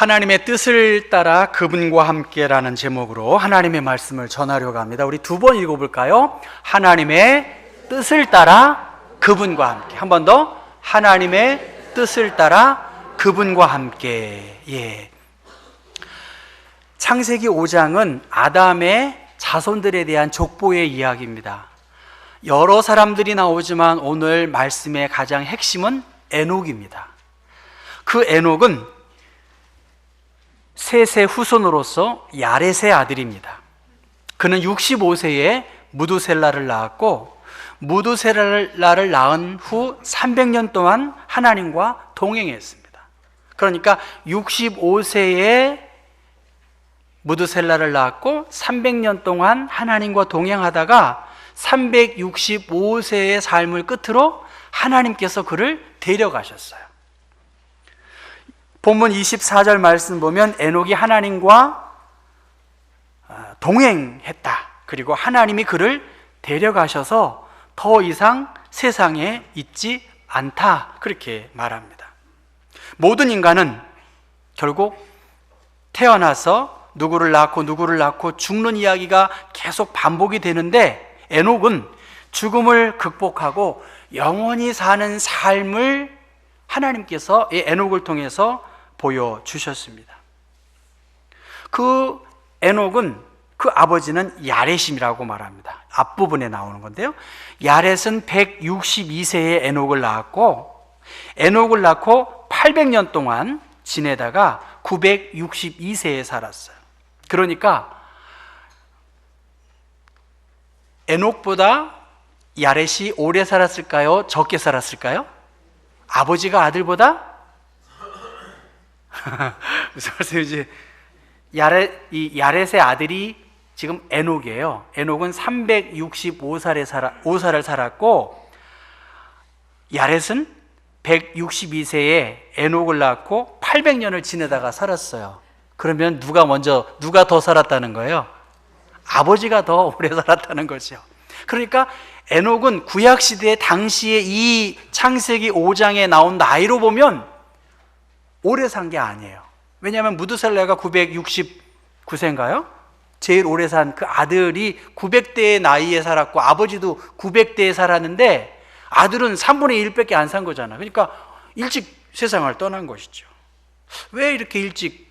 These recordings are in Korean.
하나님의 뜻을 따라 그분과 함께라는 제목으로 하나님의 말씀을 전하려고 합니다. 우리 두 번 읽어볼까요? 하나님의 뜻을 따라 그분과 함께. 한 번 더. 하나님의 뜻을 따라 그분과 함께. 예. 창세기 5장은 아담의 자손들에 대한 족보의 이야기입니다. 여러 사람들이 나오지만 오늘 말씀의 가장 핵심은 에녹입니다. 그 에녹은 셋의 후손으로서 야렛의 아들입니다. 그는 65세에 무두셀라를 낳았고 무두셀라를 낳은 후 300년 동안 하나님과 동행했습니다. 그러니까 65세에 무두셀라를 낳았고 300년 동안 하나님과 동행하다가 365세의 삶을 끝으로 하나님께서 그를 데려가셨어요. 본문 24절 말씀 보면 에녹이 하나님과 아, 동행했다. 그리고 하나님이 그를 데려가셔서 더 이상 세상에 있지 않다. 그렇게 말합니다. 모든 인간은 결국 태어나서 누구를 낳고 누구를 낳고 죽는 이야기가 계속 반복이 되는데 에녹은 죽음을 극복하고 영원히 사는 삶을 하나님께서 이 에녹을 통해서 보여주셨습니다. 그 에녹은 그 아버지는 야렛임이라고 말합니다. 앞부분에 나오는 건데요. 야렛은 162세에 에녹을 낳았고 에녹을 낳고 800년 동안 지내다가 962세에 살았어요. 그러니까 에녹보다 야렛이 오래 살았을까요? 적게 살았을까요? 아버지가 아들보다 무슨 말씀이지? 야렛 이 야렛의 아들이 지금 에녹이에요. 에녹은 365살에 살아 5살을 살았고 야렛은 162세에 에녹을 낳고 800년을 지내다가 살았어요. 그러면 누가 먼저 누가 더 살았다는 거예요? 아버지가 더 오래 살았다는 거죠. 그러니까 에녹은 구약 시대 당시에 이 창세기 5장에 나온 나이로 보면 오래 산 게 아니에요. 왜냐하면 무드셀레가 969세인가요? 제일 오래 산 그 아들이 900대의 나이에 살았고 아버지도 900대에 살았는데 아들은 3분의 1밖에 안 산 거잖아. 그러니까 일찍 세상을 떠난 것이죠. 왜 이렇게 일찍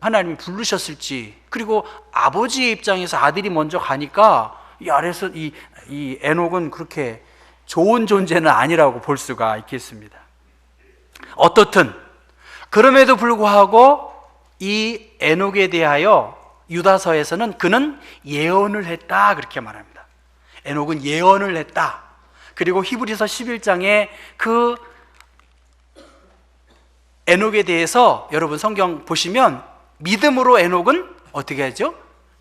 하나님이 부르셨을지 그리고 아버지의 입장에서 아들이 먼저 가니까 이 아래서 이, 이 에녹은 그렇게 좋은 존재는 아니라고 볼 수가 있겠습니다. 어떻든 그럼에도 불구하고 이 에녹에 대하여 유다서에서는 그는 예언을 했다 그렇게 말합니다. 에녹은 예언을 했다. 그리고 히브리서 11장에 그 에녹에 대해서 여러분 성경 보시면 믿음으로 에녹은 어떻게 하죠?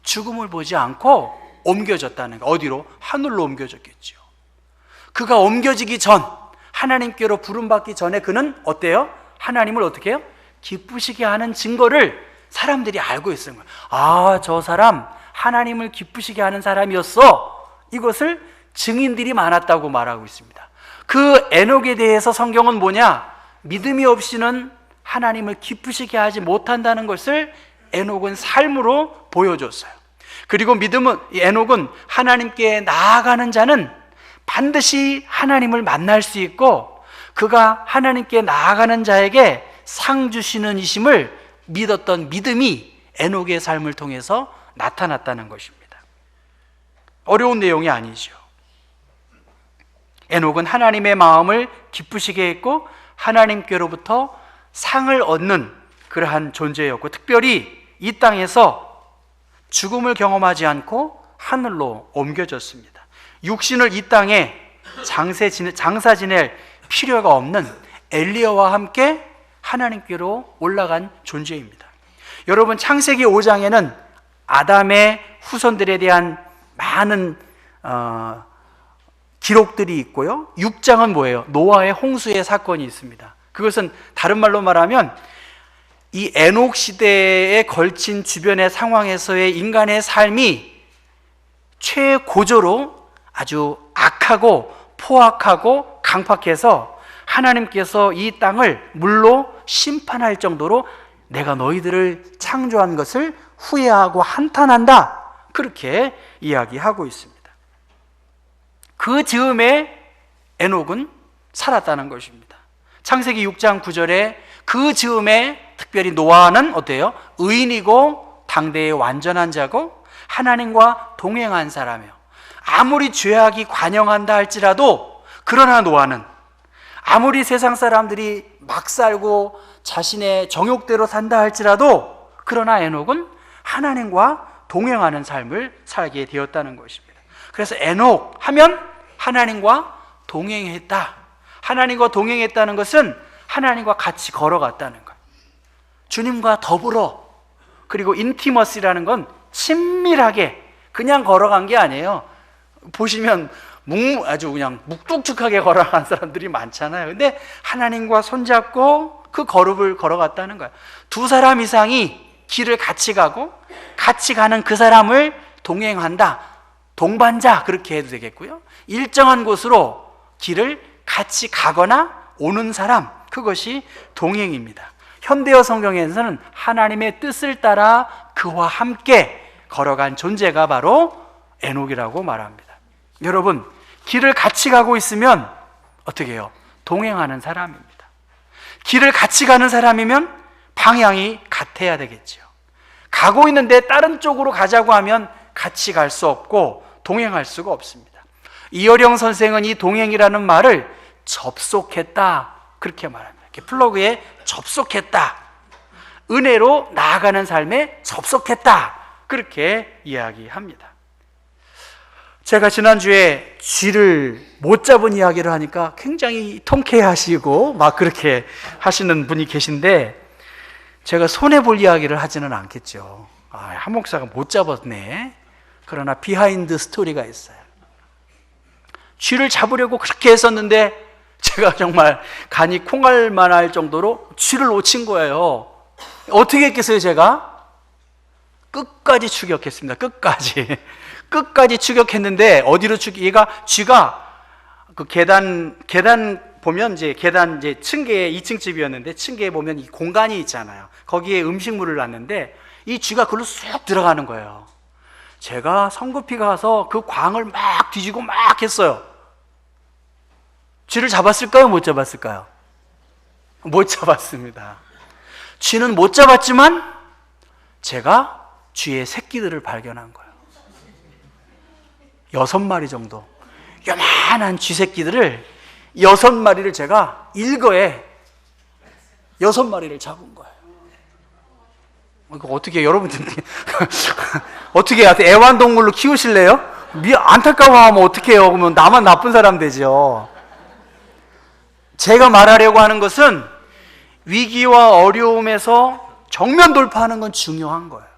죽음을 보지 않고 옮겨졌다는 거. 어디로? 하늘로 옮겨졌겠죠. 그가 옮겨지기 전 하나님께로 부름받기 전에 그는 어때요? 하나님을 어떻게 해요? 기쁘시게 하는 증거를 사람들이 알고 있는 거예요. 아, 저 사람 하나님을 기쁘시게 하는 사람이었어. 이것을 증인들이 많았다고 말하고 있습니다. 그 에녹에 대해서 성경은 뭐냐? 믿음이 없이는 하나님을 기쁘시게 하지 못한다는 것을 에녹은 삶으로 보여줬어요. 그리고 믿음은 에녹은 하나님께 나아가는 자는 반드시 하나님을 만날 수 있고 그가 하나님께 나아가는 자에게 상 주시는 이심을 믿었던 믿음이 에녹의 삶을 통해서 나타났다는 것입니다. 어려운 내용이 아니죠. 에녹은 하나님의 마음을 기쁘시게 했고 하나님께로부터 상을 얻는 그러한 존재였고 특별히 이 땅에서 죽음을 경험하지 않고 하늘로 옮겨졌습니다. 육신을 이 땅에 장세 장사 지낼 필요가 없는 엘리야와 함께 하나님께로 올라간 존재입니다. 여러분 창세기 5장에는 아담의 후손들에 대한 많은 어, 기록들이 있고요. 6장은 뭐예요? 노아의 홍수의 사건이 있습니다. 그것은 다른 말로 말하면 이 에녹 시대에 걸친 주변의 상황에서의 인간의 삶이 최고조로 아주 악하고 포악하고 강팍해서 하나님께서 이 땅을 물로 심판할 정도로 내가 너희들을 창조한 것을 후회하고 한탄한다. 그렇게 이야기하고 있습니다. 그 즈음에 에녹은 살았다는 것입니다. 창세기 6장 9절에 그 즈음에 특별히 노아는 어때요? 의인이고 당대의 완전한 자고 하나님과 동행한 사람이요. 아무리 죄악이 관영한다 할지라도 그러나 노아는 아무리 세상 사람들이 막 살고 자신의 정욕대로 산다 할지라도 그러나 에녹은 하나님과 동행하는 삶을 살게 되었다는 것입니다. 그래서 에녹 하면 하나님과 동행했다. 하나님과 동행했다는 것은 하나님과 같이 걸어갔다는 거예요. 주님과 더불어 그리고 인티머시라는 건 친밀하게 그냥 걸어간 게 아니에요. 보시면 묵, 아주 그냥 묵뚝뚝하게 걸어간 사람들이 많잖아요. 근데 하나님과 손잡고 그 걸음을 걸어갔다는 거예요. 두 사람 이상이 길을 같이 가고 같이 가는 그 사람을 동행한다. 동반자 그렇게 해도 되겠고요. 일정한 곳으로 길을 같이 가거나 오는 사람 그것이 동행입니다. 현대어 성경에서는 하나님의 뜻을 따라 그와 함께 걸어간 존재가 바로 에녹이라고 말합니다. 여러분, 길을 같이 가고 있으면 어떻게 해요? 동행하는 사람입니다. 길을 같이 가는 사람이면 방향이 같아야 되겠죠. 가고 있는데 다른 쪽으로 가자고 하면 같이 갈 수 없고 동행할 수가 없습니다. 이어령 선생은 이 동행이라는 말을 접속했다 그렇게 말합니다. 플러그에 접속했다. 은혜로 나아가는 삶에 접속했다. 그렇게 이야기합니다. 제가 지난주에 쥐를 못 잡은 이야기를 하니까 굉장히 통쾌해 하시고 막 그렇게 하시는 분이 계신데 제가 손해볼 이야기를 하지는 않겠죠. 아, 한 목사가 못 잡았네. 그러나 비하인드 스토리가 있어요. 쥐를 잡으려고 그렇게 했었는데 제가 정말 간이 콩알만 할 정도로 쥐를 놓친 거예요. 어떻게 했겠어요, 제가? 끝까지 추격했습니다. 끝까지. 끝까지 추격했는데 어디로 추격? 얘가 쥐가 그 계단 계단 보면 이제 계단 이제 층계에 2층 집이었는데 층계에 보면 이 공간이 있잖아요. 거기에 음식물을 놨는데 이 쥐가 그걸로 쑥 들어가는 거예요. 제가 성급히 가서 그 광을 막 뒤지고 막 했어요. 쥐를 잡았을까요? 못 잡았을까요? 못 잡았습니다. 쥐는 못 잡았지만 제가 쥐의 새끼들을 발견한 거예요. 여섯 마리 정도. 요만한 쥐 새끼들을 여섯 마리를 제가 일거에 여섯 마리를 잡은 거예요. 이거 어떻게 여러분들 어떻게 애완동물로 키우실래요? 미 안타까워하면 어떡해요? 그러면 나만 나쁜 사람 되죠. 제가 말하려고 하는 것은 위기와 어려움에서 정면 돌파하는 건 중요한 거예요.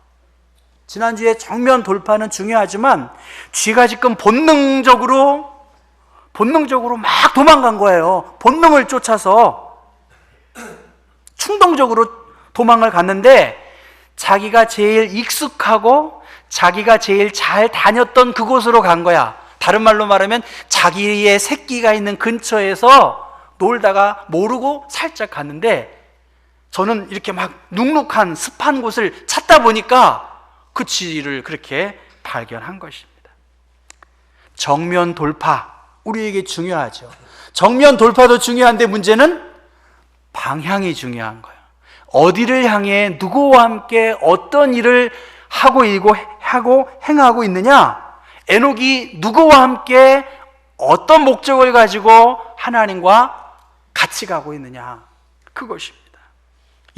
지난주에 정면 돌파는 중요하지만 쥐가 지금 본능적으로 본능적으로 막 도망간 거예요. 본능을 쫓아서 충동적으로 도망을 갔는데 자기가 제일 익숙하고 자기가 제일 잘 다녔던 그곳으로 간 거야. 다른 말로 말하면 자기의 새끼가 있는 근처에서 놀다가 모르고 살짝 갔는데 저는 이렇게 막 눅눅한 습한 곳을 찾다 보니까 그 쥐를 그렇게 발견한 것입니다. 정면 돌파, 우리에게 중요하죠. 정면 돌파도 중요한데 문제는 방향이 중요한 거예요. 어디를 향해 누구와 함께 어떤 일을 하고 일고 하고 행하고 있느냐? 에녹이 누구와 함께 어떤 목적을 가지고 하나님과 같이 가고 있느냐? 그것입니다.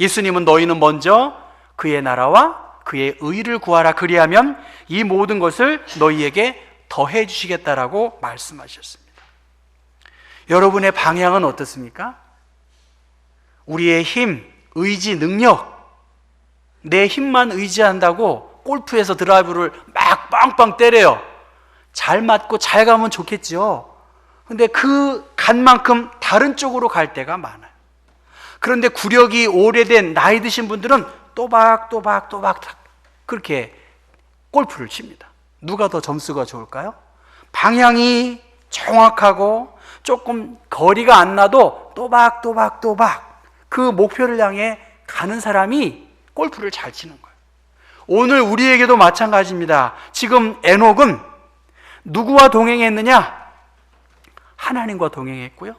예수님은 너희는 먼저 그의 나라와 그의 의를 구하라 그리하면 이 모든 것을 너희에게 더해 주시겠다라고 말씀하셨습니다. 여러분의 방향은 어떻습니까? 우리의 힘, 의지, 능력, 내 힘만 의지한다고 골프에서 드라이브를 막 빵빵 때려요. 잘 맞고 잘 가면 좋겠죠. 근데 그 간 만큼 다른 쪽으로 갈 때가 많아요. 그런데 구력이 오래된 나이 드신 분들은 또박또박 또박 그렇게 골프를 칩니다. 누가 더 점수가 좋을까요? 방향이 정확하고 조금 거리가 안 나도 또박또박 또박 그 목표를 향해 가는 사람이 골프를 잘 치는 거예요. 오늘 우리에게도 마찬가지입니다. 지금 에녹은 누구와 동행했느냐? 하나님과 동행했고요.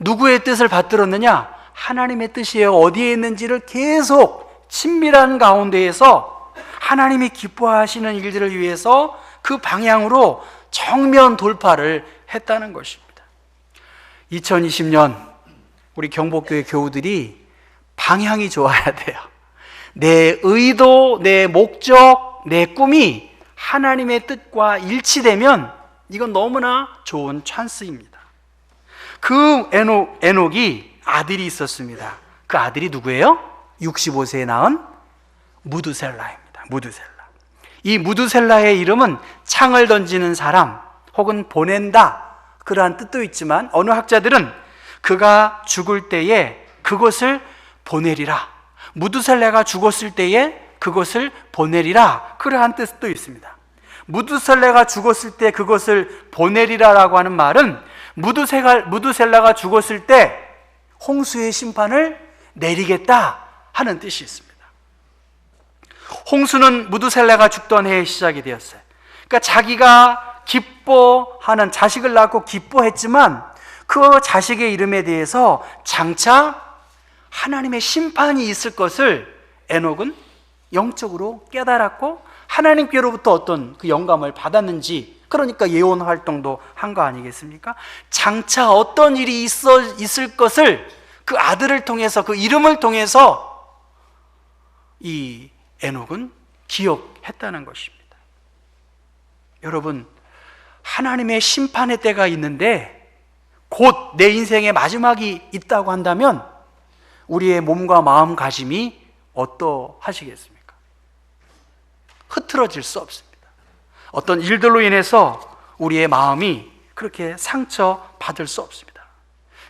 누구의 뜻을 받들었느냐? 하나님의 뜻이에요. 어디에 있는지를 계속 친밀한 가운데에서 하나님이 기뻐하시는 일들을 위해서 그 방향으로 정면 돌파를 했다는 것입니다. 2020년 우리 경복교회 교우들이 방향이 좋아야 돼요. 내 의도, 내 목적, 내 꿈이 하나님의 뜻과 일치되면 이건 너무나 좋은 찬스입니다. 그 에녹, 에녹이 아들이 있었습니다. 그 아들이 누구예요? 65세에 낳은 무두셀라입니다. 무두셀라. 이 무두셀라의 이름은 창을 던지는 사람 혹은 보낸다 그러한 뜻도 있지만 어느 학자들은 그가 죽을 때에 그것을 보내리라. 무두셀라가 죽었을 때에 그것을 보내리라. 그러한 뜻도 있습니다. 무두셀라가 죽었을 때 그것을 보내리라라고 하는 말은 무두셀라가 죽었을 때 홍수의 심판을 내리겠다 하는 뜻이 있습니다. 홍수는 무두셀라가 죽던 해에 시작이 되었어요. 그러니까 자기가 기뻐하는 자식을 낳고 기뻐했지만 그 자식의 이름에 대해서 장차 하나님의 심판이 있을 것을 에녹은 영적으로 깨달았고 하나님께로부터 어떤 그 영감을 받았는지 그러니까 예언 활동도 한 거 아니겠습니까? 장차 어떤 일이 있어 있을 것을 그 아들을 통해서 그 이름을 통해서 이 에녹은 기억했다는 것입니다. 여러분 하나님의 심판의 때가 있는데 곧 내 인생의 마지막이 있다고 한다면 우리의 몸과 마음 가짐이 어떠하시겠습니까? 흐트러질 수 없습니다. 어떤 일들로 인해서 우리의 마음이 그렇게 상처받을 수 없습니다.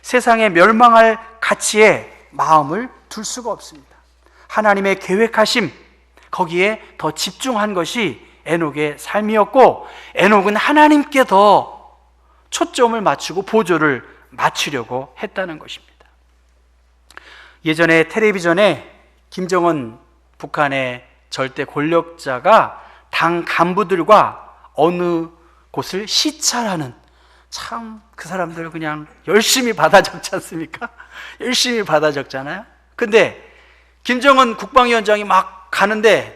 세상에 멸망할 가치에 마음을 둘 수가 없습니다. 하나님의 계획하심, 거기에 더 집중한 것이 에녹의 삶이었고, 에녹은 하나님께 더 초점을 맞추고 보조를 맞추려고 했다는 것입니다. 예전에 텔레비전에 김정은 북한의 절대 권력자가 당 간부들과 어느 곳을 시찰하는 참 그 사람들 그냥 열심히 받아 적지 않습니까? 열심히 받아 적잖아요. 근데 김정은 국방위원장이 막 가는데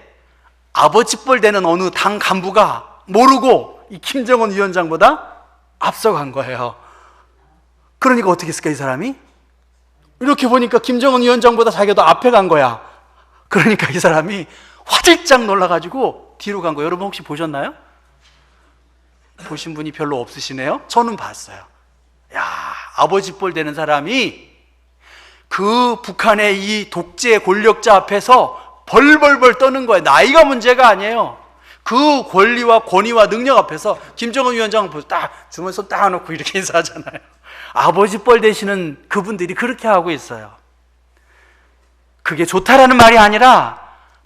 아버지뻘 되는 어느 당 간부가 모르고 이 김정은 위원장보다 앞서간 거예요. 그러니까 어떻게 했을까, 이 사람이? 이렇게 보니까 김정은 위원장보다 자기가 더 앞에 간 거야. 그러니까 이 사람이 화들짝 놀라가지고 뒤로 간 거예요. 여러분 혹시 보셨나요? 보신 분이 별로 없으시네요? 저는 봤어요. 야, 아버지 뻘 되는 사람이 그 북한의 이 독재 권력자 앞에서 벌벌벌 떠는 거예요. 나이가 문제가 아니에요. 그 권리와 권위와 능력 앞에서 김정은 위원장은 보고 딱 주머니 손딱 놓고 이렇게 인사하잖아요. 아버지 뻘 되시는 그분들이 그렇게 하고 있어요. 그게 좋다라는 말이 아니라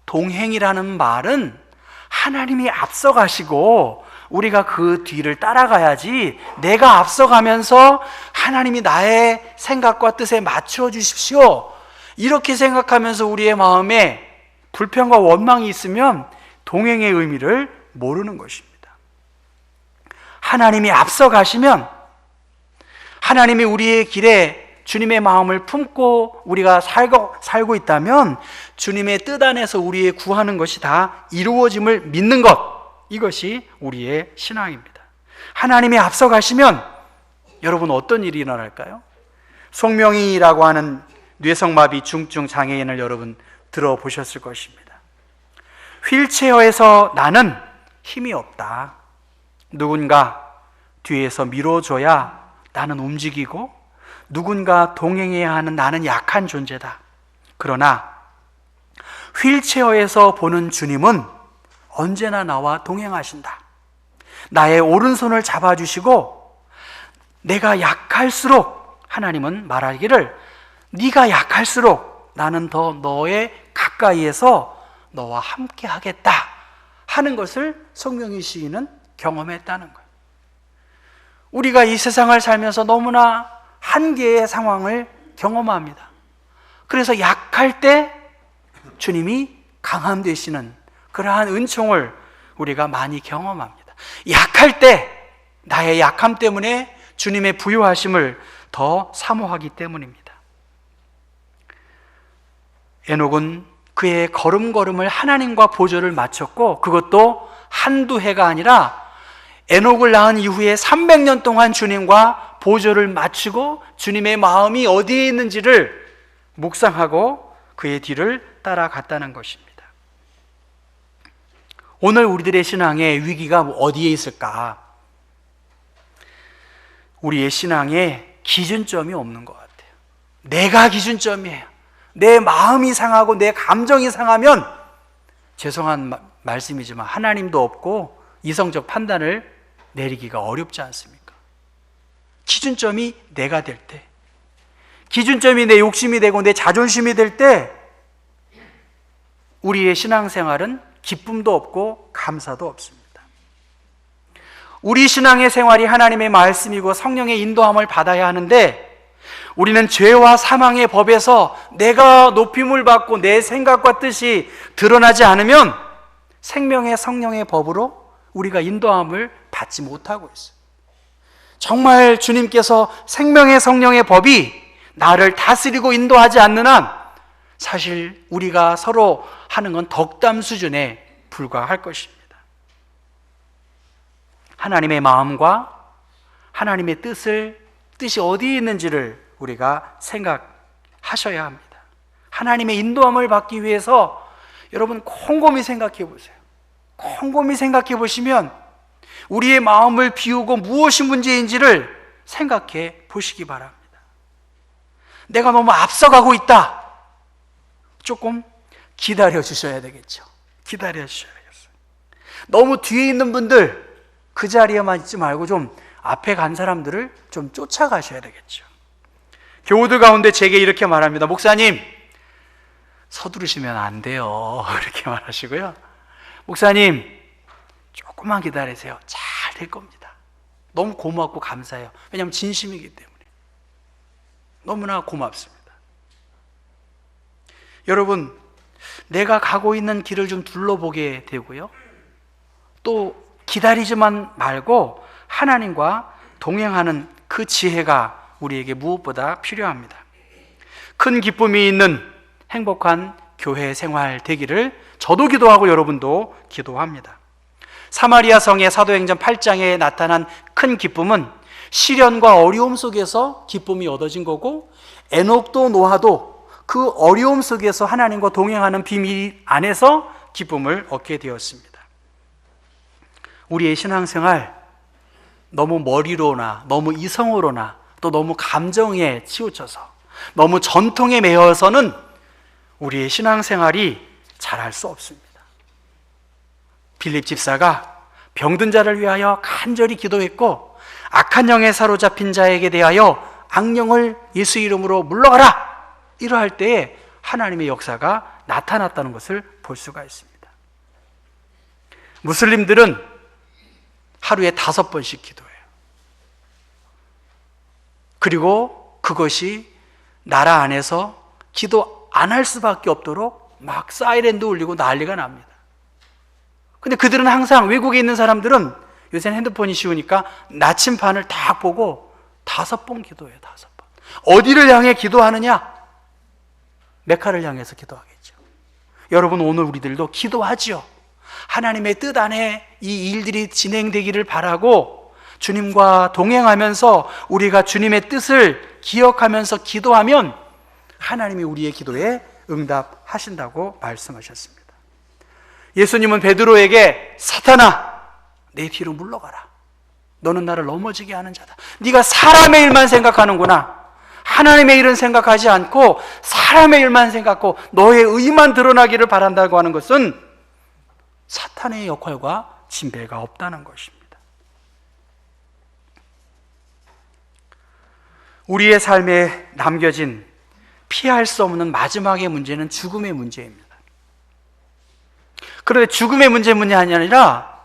동행이라는 말은 하나님이 앞서가시고 우리가 그 뒤를 따라가야지 내가 앞서가면서 하나님이 나의 생각과 뜻에 맞추어 주십시오. 이렇게 생각하면서 우리의 마음에 불평과 원망이 있으면 동행의 의미를 모르는 것입니다. 하나님이 앞서 가시면 하나님이 우리의 길에 주님의 마음을 품고 우리가 살고, 살고 있다면 주님의 뜻 안에서 우리의 구하는 것이 다 이루어짐을 믿는 것. 이것이 우리의 신앙입니다. 하나님이 앞서가시면 여러분 어떤 일이 일어날까요? 송명희라고 하는 뇌성마비 중증 장애인을 여러분 들어보셨을 것입니다. 휠체어에서 나는 힘이 없다. 누군가 뒤에서 밀어줘야 나는 움직이고 누군가 동행해야 하는 나는 약한 존재다. 그러나 휠체어에서 보는 주님은 언제나 나와 동행하신다. 나의 오른손을 잡아주시고 내가 약할수록 하나님은 말하기를 네가 약할수록 나는 더 너의 가까이에서 너와 함께 하겠다 하는 것을 성명희 시인은 경험했다는 거예요. 우리가 이 세상을 살면서 너무나 한계의 상황을 경험합니다. 그래서 약할 때 주님이 강함 되시는 그러한 은총을 우리가 많이 경험합니다. 약할 때 나의 약함 때문에 주님의 부유하심을 더 사모하기 때문입니다. 에녹은 그의 걸음걸음을 하나님과 보조를 맞췄고 그것도 한두 해가 아니라 에녹을 낳은 이후에 300년 동안 주님과 보조를 맞추고 주님의 마음이 어디에 있는지를 묵상하고 그의 뒤를 따라갔다는 것입니다. 오늘 우리들의 신앙의 위기가 어디에 있을까? 우리의 신앙에 기준점이 없는 것 같아요. 내가 기준점이에요. 내 마음이 상하고 내 감정이 상하면 죄송한 마- 말씀이지만 하나님도 없고 이성적 판단을 내리기가 어렵지 않습니까? 기준점이 내가 될 때, 기준점이 내 욕심이 되고 내 자존심이 될 때, 우리의 신앙생활은 기쁨도 없고 감사도 없습니다. 우리 신앙의 생활이 하나님의 말씀이고 성령의 인도함을 받아야 하는데 우리는 죄와 사망의 법에서 내가 높임을 받고 내 생각과 뜻이 드러나지 않으면 생명의 성령의 법으로 우리가 인도함을 받지 못하고 있어요. 정말 주님께서 생명의 성령의 법이 나를 다스리고 인도하지 않는 한 사실 우리가 서로 하는 건 덕담 수준에 불과할 것입니다. 하나님의 마음과 하나님의 뜻을 뜻이 어디에 있는지를 우리가 생각하셔야 합니다. 하나님의 인도함을 받기 위해서 여러분 곰곰이 생각해 보세요. 곰곰이 생각해 보시면 우리의 마음을 비우고 무엇이 문제인지를 생각해 보시기 바랍니다. 내가 너무 앞서가고 있다. 조금 기다려 주셔야 되겠죠. 기다려 주셔야 겠어요. 너무 뒤에 있는 분들 그 자리에만 있지 말고 좀 앞에 간 사람들을 좀 쫓아가셔야 되겠죠. 교우들 가운데 제게 이렇게 말합니다. 목사님, 서두르시면 안 돼요. 이렇게 말하시고요. 목사님, 조금만 기다리세요. 잘 될 겁니다. 너무 고맙고 감사해요. 왜냐하면 진심이기 때문에. 너무나 고맙습니다. 여러분, 내가 가고 있는 길을 좀 둘러보게 되고요. 또 기다리지만 말고 하나님과 동행하는 그 지혜가 우리에게 무엇보다 필요합니다. 큰 기쁨이 있는 행복한 교회 생활 되기를 저도 기도하고 여러분도 기도합니다. 사마리아 성의 사도행전 8장에 나타난 큰 기쁨은 시련과 어려움 속에서 기쁨이 얻어진 거고 에녹도 노아도 그 어려움 속에서 하나님과 동행하는 비밀 안에서 기쁨을 얻게 되었습니다. 우리의 신앙생활 너무 머리로나 너무 이성으로나 또 너무 감정에 치우쳐서 너무 전통에 매여서는 우리의 신앙생활이 잘할 수 없습니다. 빌립 집사가 병든 자를 위하여 간절히 기도했고 악한 영에 사로잡힌 자에게 대하여 악령을 예수 이름으로 물러가라 이러할 때에 하나님의 역사가 나타났다는 것을 볼 수가 있습니다. 무슬림들은 하루에 다섯 번씩 기도해요. 그리고 그것이 나라 안에서 기도 안 할 수밖에 없도록 막 사이렌도 울리고 난리가 납니다. 근데 그들은 항상 외국에 있는 사람들은 요새는 핸드폰이 쉬우니까 나침판을 딱 보고 다섯 번 기도해요, 다섯 번. 어디를 향해 기도하느냐? 메카를 향해서 기도하겠죠. 여러분, 오늘 우리들도 기도하지요. 하나님의 뜻 안에 이 일들이 진행되기를 바라고 주님과 동행하면서 우리가 주님의 뜻을 기억하면서 기도하면 하나님이 우리의 기도에 응답하신다고 말씀하셨습니다. 예수님은 베드로에게 사탄아 내 뒤로 물러가라. 너는 나를 넘어지게 하는 자다. 네가 사람의 일만 생각하는구나. 하나님의 일은 생각하지 않고 사람의 일만 생각하고 너의 의만 드러나기를 바란다고 하는 것은 사탄의 역할과 진배가 없다는 것입니다. 우리의 삶에 남겨진 피할 수 없는 마지막의 문제는 죽음의 문제입니다. 그런데 죽음의 문제문이 아니라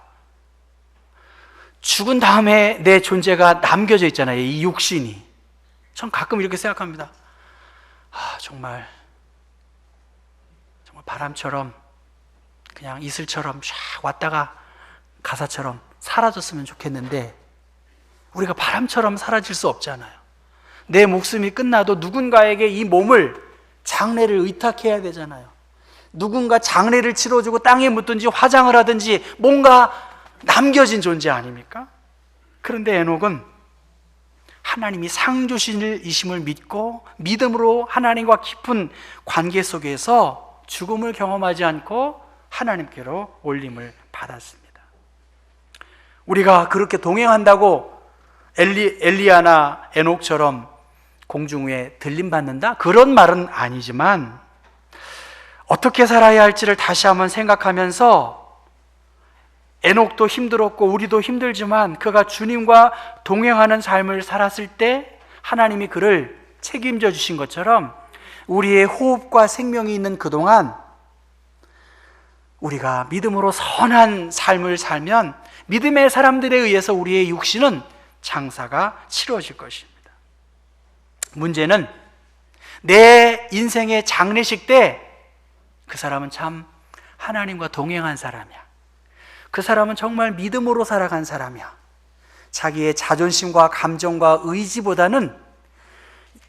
죽은 다음에 내 존재가 남겨져 있잖아요. 이 육신이. 전 가끔 이렇게 생각합니다. 아, 정말, 정말 바람처럼 그냥 이슬처럼 쫙 왔다가 가사처럼 사라졌으면 좋겠는데 우리가 바람처럼 사라질 수 없잖아요. 내 목숨이 끝나도 누군가에게 이 몸을 장례를 의탁해야 되잖아요. 누군가 장례를 치러주고 땅에 묻든지 화장을 하든지 뭔가 남겨진 존재 아닙니까? 그런데 에녹은 하나님이 상주신이심을 믿고 믿음으로 하나님과 깊은 관계 속에서 죽음을 경험하지 않고 하나님께로 올림을 받았습니다. 우리가 그렇게 동행한다고 엘리, 엘리야나 에녹처럼 공중에 들림받는다? 그런 말은 아니지만 어떻게 살아야 할지를 다시 한번 생각하면서 에녹도 힘들었고 우리도 힘들지만 그가 주님과 동행하는 삶을 살았을 때 하나님이 그를 책임져 주신 것처럼 우리의 호흡과 생명이 있는 그동안 우리가 믿음으로 선한 삶을 살면 믿음의 사람들에 의해서 우리의 육신은 장사가 치러질 것입니다. 문제는 내 인생의 장례식 때 그 사람은 참 하나님과 동행한 사람이야. 그 사람은 정말 믿음으로 살아간 사람이야. 자기의 자존심과 감정과 의지보다는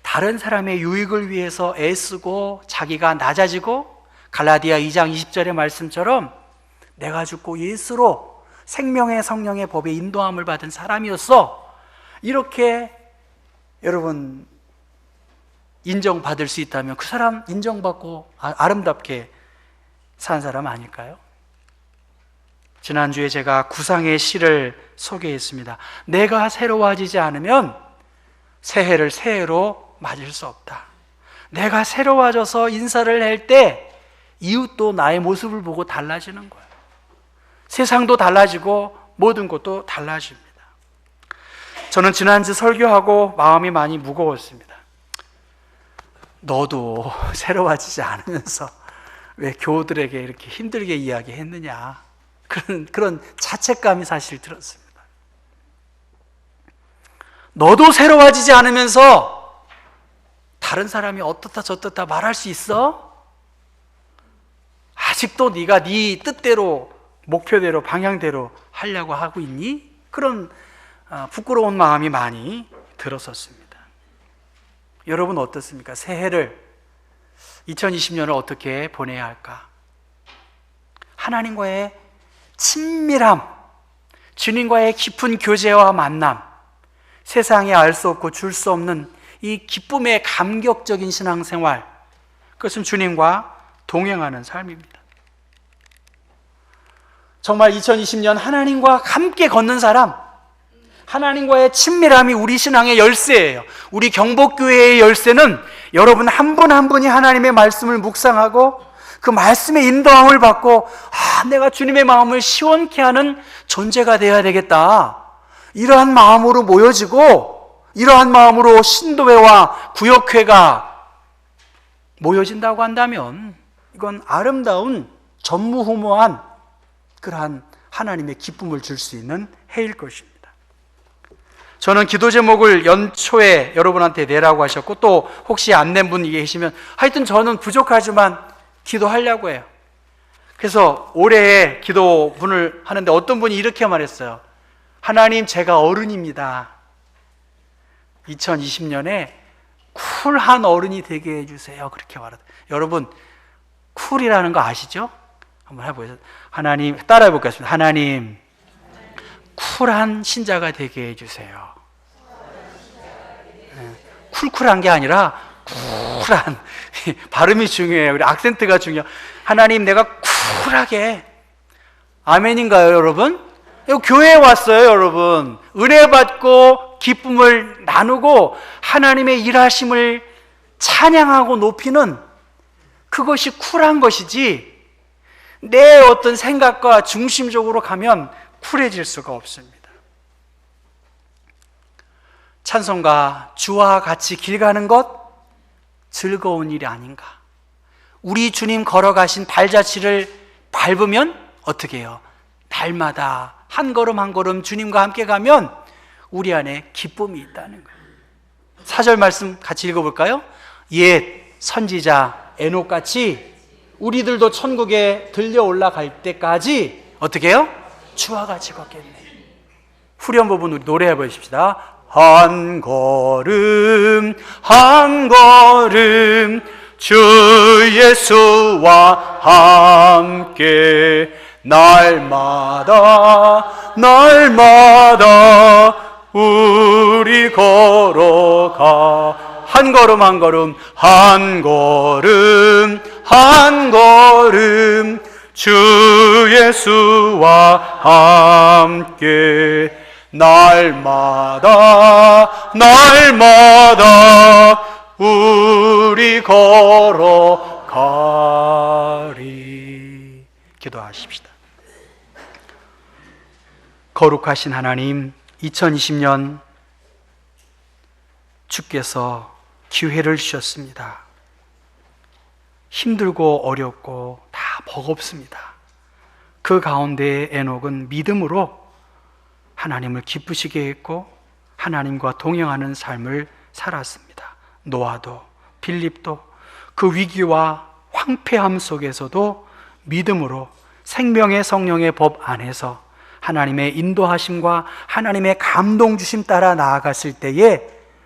다른 사람의 유익을 위해서 애쓰고 자기가 낮아지고 갈라디아 2장 20절의 말씀처럼 내가 죽고 예수로 생명의 성령의 법에 인도함을 받은 사람이었어. 이렇게 여러분 인정받을 수 있다면 그 사람 인정받고 아- 아름답게 산 사람 아닐까요? 지난주에 제가 구상의 시를 소개했습니다. 내가 새로워지지 않으면 새해를 새해로 맞을 수 없다. 내가 새로워져서 인사를 할 때 이웃도 나의 모습을 보고 달라지는 거예요. 세상도 달라지고 모든 것도 달라집니다. 저는 지난주 설교하고 마음이 많이 무거웠습니다. 너도 새로워지지 않으면서 왜 교우들에게 이렇게 힘들게 이야기했느냐. 그런, 그런 자책감이 사실 들었습니다. 너도 새로워지지 않으면서 다른 사람이 어떻다 저떻다 말할 수 있어? 아직도 네가 네 뜻대로 목표대로 방향대로 하려고 하고 있니? 그런 아, 부끄러운 마음이 많이 들었었습니다. 여러분 어떻습니까? 새해를 2020년을 어떻게 보내야 할까? 하나님과의 친밀함, 주님과의 깊은 교제와 만남, 세상에 알 수 없고 줄 수 없는 이 기쁨의 감격적인 신앙생활, 그것은 주님과 동행하는 삶입니다. 정말 2020년 하나님과 함께 걷는 사람, 하나님과의 친밀함이 우리 신앙의 열쇠예요. 우리 경복교회의 열쇠는 여러분 한 분한 분이 하나님의 말씀을 묵상하고 그 말씀의 인도함을 받고 아, 내가 주님의 마음을 시원케 하는 존재가 되어야 되겠다. 이러한 마음으로 모여지고 이러한 마음으로 신도회와 구역회가 모여진다고 한다면 이건 아름다운 전무후무한 그러한 하나님의 기쁨을 줄 수 있는 해일 것입니다. 저는 기도 제목을 연초에 여러분한테 내라고 하셨고 또 혹시 안 낸 분이 계시면 하여튼 저는 부족하지만 기도하려고 해요. 그래서 올해 기도분을 하는데 어떤 분이 이렇게 말했어요. 하나님 제가 어른입니다. 2020년에 쿨한 어른이 되게 해주세요. 그렇게 말하다. 여러분 쿨이라는 거 아시죠? 한번 해보세요. 하나님 따라 해 보겠습니다. 하나님 쿨한 신자가 되게 해주세요. 네, 쿨쿨한 게 아니라 쿨한 발음이 중요해요. 우리 악센트가 중요. 하나님 내가 쿨하게 아멘인가요, 여러분? 교회에 왔어요, 여러분. 은혜 받고 기쁨을 나누고 하나님의 일하심을 찬양하고 높이는 그것이 쿨한 것이지 내 어떤 생각과 중심적으로 가면 쿨해질 수가 없습니다. 찬송가 주와 같이 길 가는 것 즐거운 일이 아닌가. 우리 주님 걸어가신 발자취를 밟으면 어떻게 해요? 날마다 한 걸음 한 걸음 주님과 함께 가면 우리 안에 기쁨이 있다는 거예요. 사절 말씀 같이 읽어볼까요? 옛 선지자 에녹같이 우리들도 천국에 들려 올라갈 때까지 어떻게 해요? 주화가 지었겠네. 후렴 부분 우리 노래해 보십시다. 한 걸음 한 걸음 주 예수와 함께 날마다 날마다 우리 걸어가. 한 걸음 한 걸음 한 걸음 한 걸음 주 예수와 함께 날마다 날마다 우리 걸어가리 기도하십시다. 거룩하신 하나님 2020년 주께서 기회를 주셨습니다. 힘들고 어렵고 다 버겁습니다. 그 가운데 에녹은 믿음으로 하나님을 기쁘시게 했고 하나님과 동행하는 삶을 살았습니다. 노아도 빌립도 그 위기와 황폐함 속에서도 믿음으로 생명의 성령의 법 안에서 하나님의 인도하심과 하나님의 감동 주심 따라 나아갔을 때에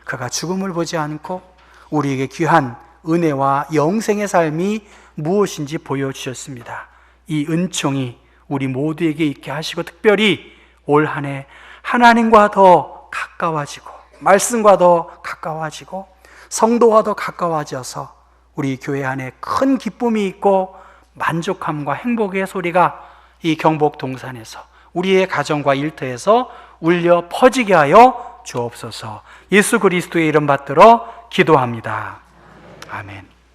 그가 죽음을 보지 않고 우리에게 귀한 은혜와 영생의 삶이 무엇인지 보여주셨습니다. 이 은총이 우리 모두에게 있게 하시고 특별히 올 한 해 하나님과 더 가까워지고 말씀과 더 가까워지고 성도와 더 가까워져서 우리 교회 안에 큰 기쁨이 있고 만족함과 행복의 소리가 이 경복 동산에서 우리의 가정과 일터에서 울려 퍼지게 하여 주옵소서. 예수 그리스도의 이름 받들어 기도합니다. 아멘.